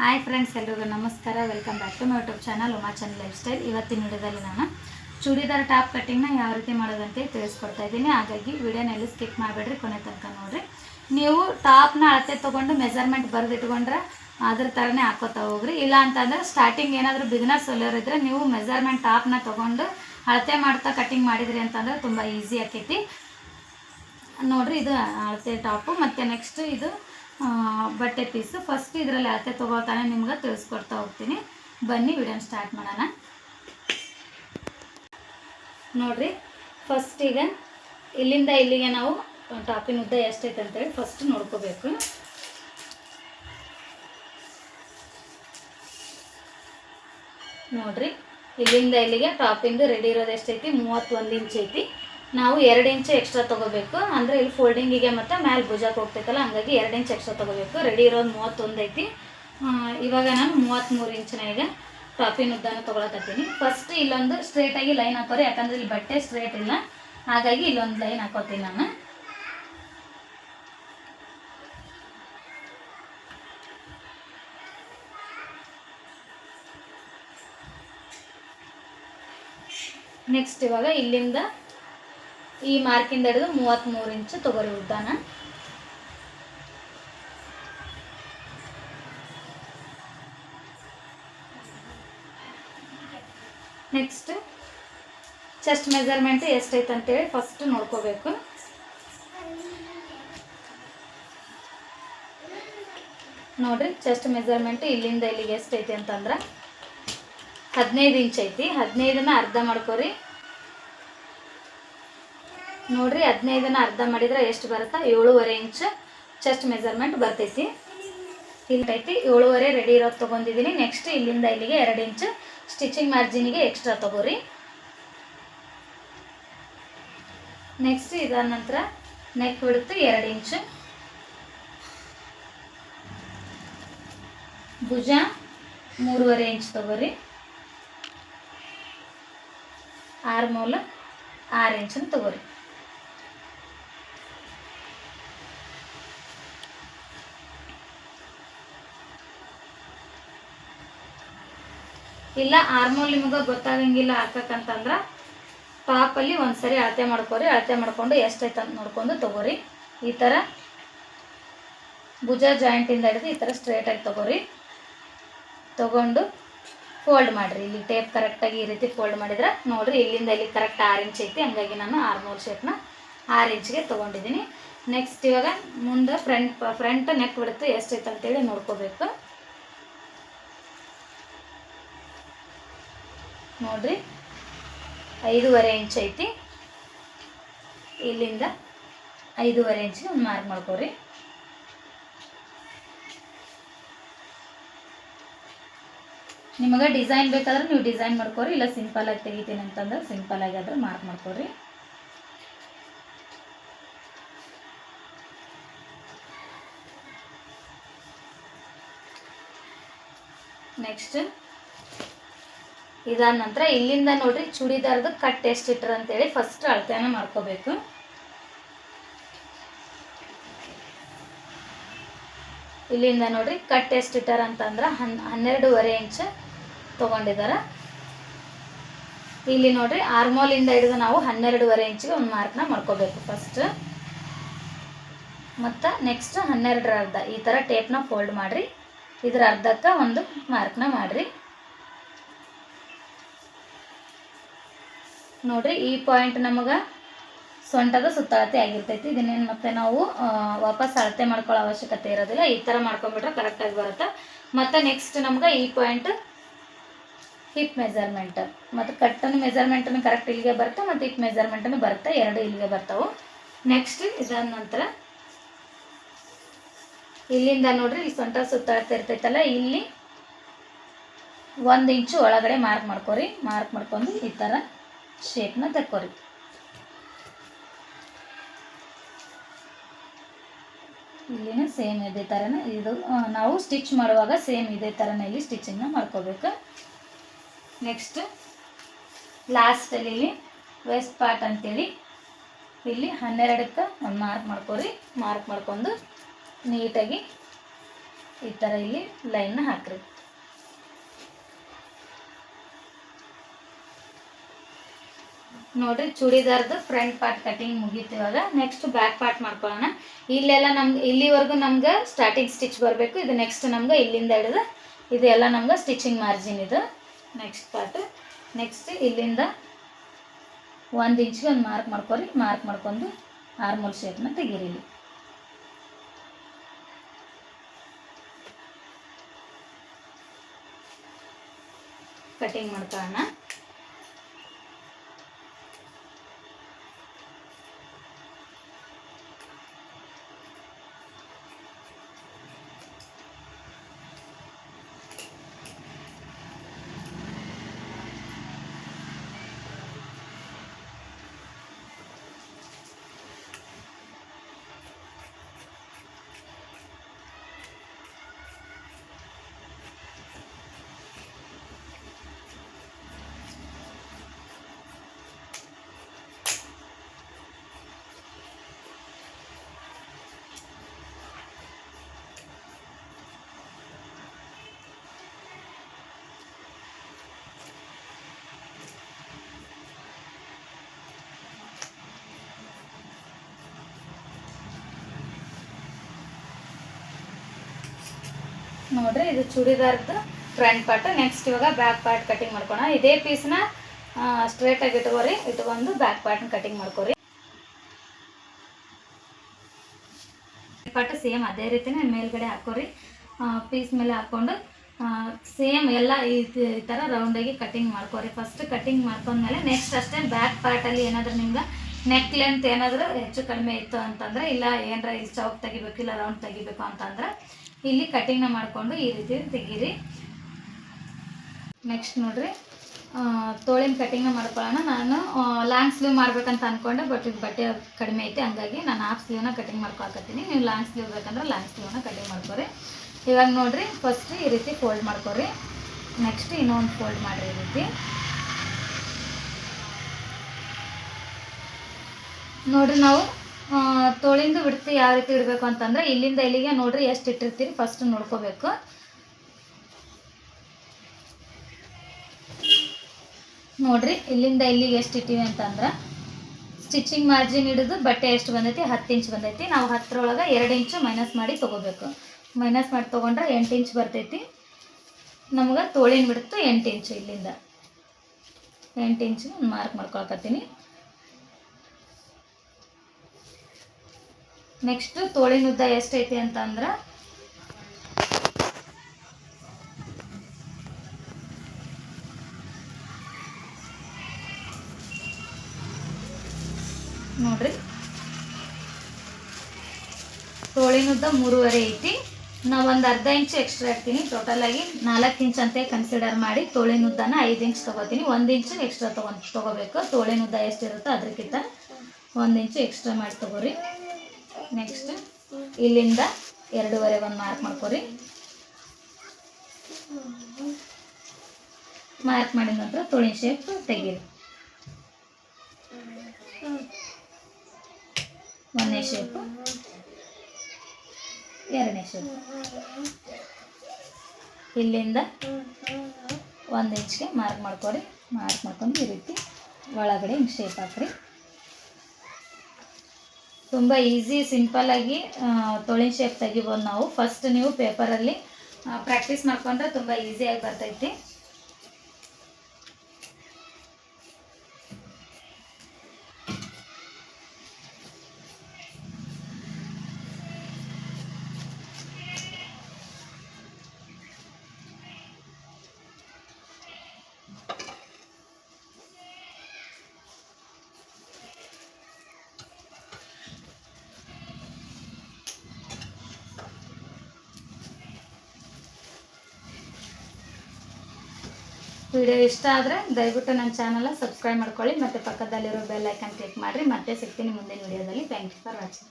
Hi friends ಎಲ್ರಿಗೂ ನಮಸ್ಕಾರ. Welcome back to my YouTube channel Chand lifestyle ಇವತ್ತಿನ ವಿಡಿಯೋದಲ್ಲಿ ನಾನು ಚೂಡಿದಾರ್ ಟಾಪ್ ಕಟ್ಟಿಂಗ್ನ ಯಾವ ರೀತಿ ಮಾಡೋದಂತೆ ತಿಳಿಸ್ಕೊಡ್ತಾ ಇದ್ದೀನಿ. ಹಾಗಾಗಿ ವಿಡಿಯೋನಲ್ಲಿ ಸ್ಕಿಪ್ ಮಾಡಬೇಡ್ರಿ, ಕೊನೆ ತನಕ ನೋಡಿರಿ. ನೀವು ಟಾಪ್ನ ಅಳತೆ ತೊಗೊಂಡು ಮೆಜರ್ಮೆಂಟ್ ಬರೆದಿಟ್ಕೊಂಡ್ರೆ ಅದ್ರ ಥರನೇ ಹಾಕೋತಾ ಹೋಗ್ರಿ. ಇಲ್ಲ ಅಂತಂದರೆ ಸ್ಟಾರ್ಟಿಂಗ್ ಏನಾದರೂ ಬಿಗ್ನರ್ಸ್ ಇದ್ರೆ ನೀವು ಮೆಜರ್ಮೆಂಟ್ ಟಾಪ್ನ ತೊಗೊಂಡು ಅಳತೆ ಮಾಡ್ತಾ ಕಟ್ಟಿಂಗ್ ಮಾಡಿದ್ರಿ ಅಂತಂದ್ರೆ ತುಂಬ ಈಸಿ ಆಕೈತಿ. ನೋಡಿರಿ ಇದು ಅಳತೆ ಟಾಪು ಮತ್ತು ನೆಕ್ಸ್ಟ್ ಇದು ಬಟ್ಟೆ ಪೀಸು ಫಸ್ಟ್ ಇದರಲ್ಲಿ ಅಳತೆ ತೊಗೊಳ್ತಾನೆ ನಿಮ್ಗೆ ತಿಳಿಸ್ಕೊಡ್ತಾ ಹೋಗ್ತೀನಿ. ಬನ್ನಿ ವಿಡಿಯೋನ ಸ್ಟಾರ್ಟ್ ಮಾಡೋಣ. ನೋಡ್ರಿ ಫಸ್ಟ್ ಈಗ ಇಲ್ಲಿಂದ ಇಲ್ಲಿಗೆ ನಾವು ಟಾಪಿನ ಉದ್ದ ಎಷ್ಟೈತೆ ಅಂತೇಳಿ ಫಸ್ಟ್ ನೋಡ್ಕೋಬೇಕು. ನೋಡ್ರಿ, ಇಲ್ಲಿಂದ ಇಲ್ಲಿಗೆ ಟಾಪಿಂದು ರೆಡಿ ಇರೋದು ಎಷ್ಟೈತಿ? ಮೂವತ್ತೊಂದು ಇಂಚ್ ಐತಿ. ನಾವು ಎರಡು ಇಂಚು ಎಕ್ಸ್ಟ್ರಾ ತೊಗೋಬೇಕು. ಅಂದರೆ ಇಲ್ಲಿ ಫೋಲ್ಡಿಂಗಿಗೆ ಮತ್ತು ಮ್ಯಾಲೆ ಭುಜಕ್ಕೆ ಹೋಗ್ತೈತಲ್ಲ, ಹಂಗಾಗಿ ಎರಡು ಇಂಚು ಎಕ್ಸ್ಟ್ರಾ ತೊಗೋಬೇಕು. ರೆಡಿ ಇರೋದು ಮೂವತ್ತೊಂದು ಐತಿ. ಇವಾಗ ನಾನು ಮೂವತ್ತ್ಮೂರು ಇಂಚಿನ ಈಗ ಟಾಪಿನ ಉದ್ದಾನ ತೊಗೊಳಕತ್ತೀನಿ. ಫಸ್ಟ್ ಇಲ್ಲೊಂದು ಸ್ಟ್ರೇಟಾಗಿ ಲೈನ್ ಹಾಕೋರಿ, ಯಾಕಂದ್ರೆ ಇಲ್ಲಿ ಬಟ್ಟೆ ಸ್ಟ್ರೇಟ್ ಇಲ್ಲ. ಹಾಗಾಗಿ ಇಲ್ಲೊಂದು ಲೈನ್ ಹಾಕೋತೀನಿ ನಾನು. ನೆಕ್ಸ್ಟ್ ಇವಾಗ ಇಲ್ಲಿಂದ ಈ ಮಾರ್ಕಿಂದ ಹಿಡಿದು ಮೂವತ್ತ್ಮೂರು ಇಂಚು ತೊಗರಿ ಉದ್ದಾನ. ನೆಕ್ಸ್ಟ್ ಚೆಸ್ಟ್ ಮೆಜರ್ಮೆಂಟ್ ಎಷ್ಟೈತೆ ಅಂತೇಳಿ ಫಸ್ಟ್ ನೋಡ್ಕೋಬೇಕು. ನೋಡ್ರಿ ಚೆಸ್ಟ್ ಮೆಜರ್ಮೆಂಟ್ ಇಲ್ಲಿಂದ ಇಲ್ಲಿಗೆ ಎಷ್ಟೈತಿ ಅಂತಂದ್ರೆ? ಹದಿನೈದು ಇಂಚ್ ಐತಿ. ಹದಿನೈದನ್ನ ಅರ್ಧ ಮಾಡ್ಕೊರಿ. ನೋಡ್ರಿ ಹದಿನೈದನ್ನ ಅರ್ಧ ಮಾಡಿದ್ರೆ ಎಷ್ಟು ಬರುತ್ತೆ? ಏಳೂವರೆ ಇಂಚ್ ಚೆಸ್ಟ್ ಮೆಜರ್ಮೆಂಟ್ ಬರ್ತೈತಿ. ಐತಿ, ಏಳುವರೆ ರೆಡಿ ಇರೋದು ತೊಗೊಂಡಿದ್ದೀನಿ ನೆಕ್ಸ್ಟ್ ಇಲ್ಲಿಂದ ಇಲ್ಲಿಗೆ ಎರಡು ಇಂಚ್ ಸ್ಟಿಚಿಂಗ್ ಮಾರ್ಜಿನಿಗೆ ಎಕ್ಸ್ಟ್ರಾ ತಗೋರಿ. ನೆಕ್ಸ್ಟ್ ಇದಾದ ನಂತರ ನೆಕ್ ಬಿಡುತ್ತೆ ಎರಡು ಇಂಚ್. ಭುಜ ಮೂರುವರೆ ಇಂಚ್ ತಗೋರಿ. ಆರು ಮೂಲ ಆರು ಇಂಚನ್ನು ತಗೋರಿ. ಇಲ್ಲ ಆರ್ಮೋಲ್ ನಿಮಗೆ ಗೊತ್ತಾಗಂಗಿಲ್ಲ ಹಾಕಕ್ಕಂತಂದ್ರೆ ಟಾಪಲ್ಲಿ ಒಂದ್ಸರಿ ಅಳತೆ ಮಾಡ್ಕೊರಿ, ಅಳತೆ ಮಾಡ್ಕೊಂಡು ಎಷ್ಟೈತೆ ಅಂತ ನೋಡ್ಕೊಂಡು ತಗೋರಿ. ಈ ಥರ ಭುಜ ಜಾಯಿಂಟಿಂದ ಹಿಡಿದು ಈ ಥರ ಸ್ಟ್ರೇಟಾಗಿ ತಗೋರಿ. ತಗೊಂಡು ಫೋಲ್ಡ್ ಮಾಡಿರಿ. ಇಲ್ಲಿ ಟೇಪ್ ಕರೆಕ್ಟಾಗಿ ಈ ರೀತಿ ಫೋಲ್ಡ್ ಮಾಡಿದ್ರೆ ನೋಡಿರಿ ಇಲ್ಲಿಂದ ಇಲ್ಲಿ ಕರೆಕ್ಟ್ ಆರು ಇಂಚ್ ಐತಿ, ಹಂಗಾಗಿ ನಾನು ಆರ್ಮೋಲ್ ಶೇಪ್ನ ಆರು ಇಂಚ್ಗೆ ತೊಗೊಂಡಿದ್ದೀನಿ. ನೆಕ್ಸ್ಟ್ ಇವಾಗ ಮುಂದೆ ಫ್ರಂಟ್ ಫ್ರಂಟ್ ನೆಕ್ ಬಿಡುತ್ತೆ ಎಷ್ಟೈತೆ ಅಂತೇಳಿ ನೋಡ್ಕೋಬೇಕು. ನೋಡ್ರಿ. ಐದೂವರೆ ಇಂಚ್ ಐತಿ. ಇಲ್ಲಿಂದ ಐದೂವರೆ ಇಂಚಿಗೆ ಒಂದು ಮಾರ್ಕ್ ಮಾಡ್ಕೊರಿ ನಿಮಗೆ ಡಿಸೈನ್ ಬೇಕಾದ್ರೆ ನೀವು ಡಿಸೈನ್ ಮಾಡ್ಕೊರಿ ಇಲ್ಲ ಸಿಂಪಲ್ ಆಗಿ ತೆಗಿತೀನಿ ಅಂತಂದ್ರೆ ಸಿಂಪಲ್ ಆಗಿ ಆದ್ರೆ ಮಾರ್ಕ್ ಮಾಡ್ಕೊರಿ ನೆಕ್ಸ್ಟ್ ಇದಾದ ನಂತರ ಇಲ್ಲಿಂದ ನೋಡ್ರಿ ಚೂಡಿದಾರ್ದು ಕಟ್ ಎಷ್ಟು ಇಟ್ರ ಅಂತೇಳಿ ಫಸ್ಟ್ ಅಳತೆನ ಮಾಡ್ಕೋಬೇಕು. ಇಲ್ಲಿಂದ ನೋಡ್ರಿ ಕಟ್ ಎಷ್ಟು ಇಟ್ಟಾರ ಅಂತಂದ್ರೆ ಹನ್, ಹನ್ನೆರಡೂವರೆ ಇಂಚ್ ತೊಗೊಂಡಿದ್ದಾರೆ ಇಲ್ಲಿ ನೋಡ್ರಿ ಆರ್ಮೋಲಿಂದ ಹಿಡಿದು ನಾವು ಹನ್ನೆರಡೂವರೆ ಇಂಚಿಗೆ ಒಂದು ಮಾರ್ಕ್ನ ಮಾಡ್ಕೋಬೇಕು ಫಸ್ಟ್ ಮತ್ತು ನೆಕ್ಸ್ಟ್ ಹನ್ನೆರಡರ ಅರ್ಧ ಈ ಥರ ಟೇಪ್ನ ಫೋಲ್ಡ್ ಮಾಡಿರಿ. ಇದರ ಅರ್ಧಕ್ಕೆ ಒಂದು ಮಾರ್ಕ್ನ ಮಾಡಿರಿ. ನೋಡ್ರಿ, ಈ ಪಾಯಿಂಟ್ ನಮಗೆ ಸೊಂಟದ ಸುತ್ತಳತೆ ಆಗಿರ್ತೈತಿ. ಇದನ್ನೇನು ಮತ್ತೆ ನಾವು ವಾಪಸ್ ಅಳತೆ ಮಾಡ್ಕೊಳ್ಳೋ ಅವಶ್ಯಕತೆ ಇರೋದಿಲ್ಲ. ಈ ಥರ ಮಾಡ್ಕೊಂಡ್ಬಿಟ್ರೆ ಕರೆಕ್ಟಾಗಿ ಬರುತ್ತೆ. ಮತ್ತು ನೆಕ್ಸ್ಟ್ ನಮ್ಗೆ ಈ ಪಾಯಿಂಟ್ ಹಿಪ್ ಮೆಜರ್ಮೆಂಟ್ ಮತ್ತು ಕಟ್ಟನ್ನು ಮೆಜರ್ಮೆಂಟನ್ನು ಕರೆಕ್ಟ್ ಇಲ್ಲಿಗೆ ಬರುತ್ತೆ, ಮತ್ತು ಹಿಪ್ ಮೆಜರ್ಮೆಂಟನ್ನು ಬರುತ್ತೆ. ಎರಡು ಇಲ್ಲಿಗೆ ಬರ್ತಾವೆ. ನೆಕ್ಸ್ಟ್ ಇದಾದ ನಂತರ ಇಲ್ಲಿಂದ ನೋಡ್ರಿ, ಈ ಸೊಂಟ ಸುತ್ತಳತೆ ಇರ್ತೈತಲ್ಲ, ಇಲ್ಲಿ ಒಂದು ಇಂಚು ಒಳಗಡೆ ಮಾರ್ಕ್ ಮಾಡ್ಕೊರಿ. ಮಾರ್ಕ್ ಮಾಡ್ಕೊಂಡು ಈ ಥರ ಶೇಪ್ನ ತಕ್ಕೋರಿ. ಇಲ್ಲಿನ ಸೇಮ್ ಇದೇ ಥರನೇ ಇದು ನಾವು ಸ್ಟಿಚ್ ಮಾಡುವಾಗ ಸೇಮ್ ಇದೇ ಥರನೇ ಇಲ್ಲಿ ಸ್ಟಿಚಿಂಗ್ನ ಮಾಡ್ಕೋಬೇಕು. ನೆಕ್ಸ್ಟ್ ಲಾಸ್ಟಲ್ಲಿ ಇಲ್ಲಿ ವೆಸ್ಟ್ ಪಾರ್ಟ್ ಅಂತೇಳಿ ಇಲ್ಲಿ ಹನ್ನೆರಡಕ್ಕೆ ಒಂದು ಮಾರ್ಕ್ ಮಾಡ್ಕೊರಿ. ಮಾರ್ಕ್ ಮಾಡ್ಕೊಂಡು ನೀಟಾಗಿ ಈ ಥರ ಇಲ್ಲಿ ಲೈನ್ನ ಹಾಕ್ರಿ. ನೋಡ್ರಿ, ಚೂಡಿದಾರ್ದು ಫ್ರಂಟ್ ಪಾರ್ಟ್ ಕಟಿಂಗ್ ಮುಗೀತು ಇವಾಗ. ನೆಕ್ಸ್ಟ್ ಬ್ಯಾಕ್ ಪಾರ್ಟ್ ಮಾಡ್ಕೊಳ್ಳೋಣ. ಇಲ್ಲೆಲ್ಲ ನಮ್ಗೆ, ಇಲ್ಲಿವರೆಗೂ ನಮ್ಗೆ ಸ್ಟಾರ್ಟಿಂಗ್ ಸ್ಟಿಚ್ ಬರಬೇಕು. ಇದು ನೆಕ್ಸ್ಟ್ ನಮ್ಗೆ ಇಲ್ಲಿಂದ ಹಿಡಿದು ಇದೆಲ್ಲ ನಮ್ಗೆ ಸ್ಟಿಚಿಂಗ್ ಮಾರ್ಜಿನ್ ಇದು. ನೆಕ್ಸ್ಟ್ ಪಾರ್ಟ್ ನೆಕ್ಸ್ಟ್ ಇಲ್ಲಿಂದ ಒಂದು ಇಂಚ್ಗೆ ಒಂದು ಮಾರ್ಕ್ ಮಾಡ್ಕೊರಿ. ಮಾರ್ಕ್ ಮಾಡ್ಕೊಂಡು ಆರ್ಮೋಲ್ ಶೇಪ್ನ ತೆಗೀರಿ ಕಟಿಂಗ್ ಮಾಡ್ಕೊಳ್ಳೋಣ. ನೋಡ್ರಿ, ಇದು ಚೂಡಿದಾರ್ದು ಫ್ರಂಟ್ ಪಾರ್ಟ್ ನೆಕ್ಸ್ಟ್ ಇವಾಗ ಬ್ಯಾಕ್ ಪಾರ್ಟ್ ಕಟಿಂಗ್ ಮಾಡ್ಕೋಣ ಇದೇ ಪೀಸ್ನ ಸ್ಟ್ರೇಟಾಗಿ ಇಟ್ಕೋರಿ. ಇಟ್ಕೊಂಡು ಬ್ಯಾಕ್ ಪಾರ್ಟ್ನ ಕಟಿಂಗ್ ಮಾಡ್ಕೋರಿ. ಪಾರ್ಟ್ ಸೇಮ್ ಅದೇ ರೀತಿನೇ ಮೇಲ್ಗಡೆ ಹಾಕೋರಿ. ಪೀಸ್ ಮೇಲೆ ಹಾಕ್ಕೊಂಡು ಸೇಮ್ ಎಲ್ಲ ಈ ಥರ ರೌಂಡಾಗಿ ಕಟಿಂಗ್ ಮಾಡ್ಕೋರಿ. ಫಸ್ಟ್ ಕಟಿಂಗ್ ಮಾಡ್ಕೊಂಡ್ಮೇಲೆ ನೆಕ್ಸ್ಟ್ ಅಷ್ಟೇ ಬ್ಯಾಕ್ ಪಾರ್ಟಲ್ಲಿ ಏನಾದರೂ ನಿಮ್ಗೆ ನೆಕ್ ಲೆಂತ್ ಏನಾದರೂ ಹೆಚ್ಚು ಕಡಿಮೆ ಇತ್ತು ಅಂತಂದ್ರೆ, ಇಲ್ಲ ಏನಾರ ಇಲ್ಲಿ ಚೌಕ್ ತೆಗಿಬೇಕು, ಇಲ್ಲ ರೌಂಡ್ ತೆಗಿಬೇಕು ಅಂತಂದ್ರೆ ಇಲ್ಲಿ ಕಟ್ಟಿಂಗ್ನ ಮಾಡಿಕೊಂಡು ಈ ರೀತಿ ತೆಗೀರಿ. ನೆಕ್ಸ್ಟ್ ನೋಡ್ರಿ. ತೋಳಿನ ಕಟಿಂಗ್ನ ಮಾಡ್ಕೊಳ್ಳೋಣ. ನಾನು ಲಾಂಗ್ ಸ್ಲೀವ್ ಮಾಡ್ಬೇಕಂತ ಅಂದ್ಕೊಂಡೆ ಬಟ್ ಇದು ಬಟ್ಟೆ ಕಡಿಮೆ ಐತೆ, ಹಂಗಾಗಿ ನಾನು ಹಾಫ್ ಸ್ಲೀವ್ನ ಕಟಿಂಗ್ ಮಾಡ್ಕೊಳಕತ್ತೀನಿ. ನೀವು ಲಾಂಗ್ ಸ್ಲೀವ್ ಬೇಕಂದ್ರೆ ಲಾಂಗ್ ಸ್ಲೀವ್ನ ಕಟಿಂಗ್ ಮಾಡ್ಕೊರಿ. ಇವಾಗ ನೋಡಿರಿ ಫಸ್ಟ್ ಈ ರೀತಿ ಫೋಲ್ಡ್ ಮಾಡ್ಕೊರಿ. ನೆಕ್ಸ್ಟ್ ಇನ್ನೊಂದು ಫೋಲ್ಡ್ ಮಾಡಿರಿ ಈ ರೀತಿ. ನೋಡಿರಿ ನಾವು ತೋಳಿಂದು ಬಿಡ್ತಿ ಯಾವ ರೀತಿ ಇಡಬೇಕು ಅಂತಂದ್ರೆ ಇಲ್ಲಿಂದ ಇಲ್ಲಿಗೆ ನೋಡ್ರಿ ಎಷ್ಟು ಇಟ್ಟಿರ್ತೀರಿ ಫಸ್ಟ್ ನೋಡ್ಕೋಬೇಕು. ನೋಡ್ರಿ ಇಲ್ಲಿಂದ ಇಲ್ಲಿಗೆ ಎಷ್ಟು ಇಟ್ಟಿವಿ ಅಂತಂದ್ರೆ ಸ್ಟಿಚಿಂಗ್ ಮಾರ್ಜಿನ್ ಹಿಡಿದು ಬಟ್ಟೆ ಎಷ್ಟು ಬಂದೈತಿ? ಹತ್ತು ಇಂಚ್ ಬಂದೈತಿ. ನಾವು ಹತ್ತರೊಳಗೆ ಎರಡು ಇಂಚು ಮೈನಸ್ ಮಾಡಿ ತೊಗೋಬೇಕು. ಮೈನಸ್ ಮಾಡಿ ತೊಗೊಂಡ್ರೆ ಎಂಟು ಇಂಚ್ ಬರ್ತೈತಿ. ನಮ್ಗೆ ತೋಳಿನ ಬಿಡ್ತು ಎಂಟು ಇಂಚು ಇಲ್ಲಿಂದ. ಎಂಟು ಇಂಚು ಮಾರ್ಕ್ ಮಾಡ್ಕೊಳಕತ್ತೀನಿ. ನೆಕ್ಸ್ಟ್ ತೋಳಿನ ಉದ್ದ ಎಷ್ಟೈತಿ ಅಂತಂದ್ರೆ? ನೋಡ್ರಿ. ತೋಳಿನ ಉದ್ದ ಮೂರುವರೆ ಐತಿ. ನಾವು ಒಂದು ಅರ್ಧ ಇಂಚ್ ಎಕ್ಸ್ಟ್ರಾ ಇರ್ತೀನಿ ಟೋಟಲ್ ಆಗಿ ನಾಲ್ಕು ಇಂಚ್ ಅಂತ ಕನ್ಸಿಡರ್ ಮಾಡಿ ತೋಳಿನ ಉದ್ದನ ಐದು ಇಂಚ್ ತಗೋತೀನಿ. ಒಂದು ಇಂಚು ಎಕ್ಸ್ಟ್ರಾ ತೊಗೊಂಡು ತೊಗೋಬೇಕು. ತೋಳಿನ ಉದ್ದ ಎಷ್ಟಿರುತ್ತೋ ಅದಕ್ಕಿಂತ ಒಂದು ಇಂಚು ಎಕ್ಸ್ಟ್ರಾ ಮಾಡಿ ತೊಗೋರಿ. ನೆಕ್ಸ್ಟ್ ಇಲ್ಲಿಂದ ಎರಡೂವರೆ ಒಂದು ಮಾರ್ಕ್ ಮಾಡ್ಕೊರಿ. ಮಾರ್ಕ್ ಮಾಡಿದ ನಂತರ ತೋಳಿನ ಶೇಪ್ ತೆಗೀರಿ. ಒಂದನೇ ಶೇಪ್ ಎರಡನೇ ಶೇಪ್ ಇಲ್ಲಿಂದ ಒಂದು ಇಂಚ್ಗೆ ಮಾರ್ಕ್ ಮಾಡ್ಕೊರಿ. ಮಾರ್ಕ್ ಮಾಡ್ಕೊಂಡು ಈ ರೀತಿ ಒಳಗಡೆ ಹಿಂಗೆ ಶೇಪ್ ಹಾಕ್ರಿ. ತುಂಬ ಈಸಿ ಸಿಂಪಲ್ಲಾಗಿ ತೊಳಿನ ಶೇಪ್ ತೆಗಿಬೋದು ನಾವು. ಫಸ್ಟ್ ನೀವು ಪೇಪರಲ್ಲಿ ಪ್ರಾಕ್ಟೀಸ್ ಮಾಡ್ಕೊಂಡ್ರೆ ತುಂಬ ಈಸಿಯಾಗಿ ಬರ್ತೈತಿ. ವಿಡಿಯೋ ಇಷ್ಟ ಆದರೆ ದಯವಿಟ್ಟು ನನ್ನ ಚಾನಲ್ನ ಸಬ್ಸ್ಕ್ರೈಬ್ ಮಾಡ್ಕೊಳ್ಳಿ, ಮತ್ತು ಪಕ್ಕದಲ್ಲಿರೋ ಬೆಲ್ ಐಕನ್ ಕ್ಲಿಕ್ ಮಾಡಿರಿ. ಮತ್ತೆ ಸಿಗ್ತೀನಿ ಮುಂದಿನ ವಿಡಿಯೋದಲ್ಲಿ. Thank you for watching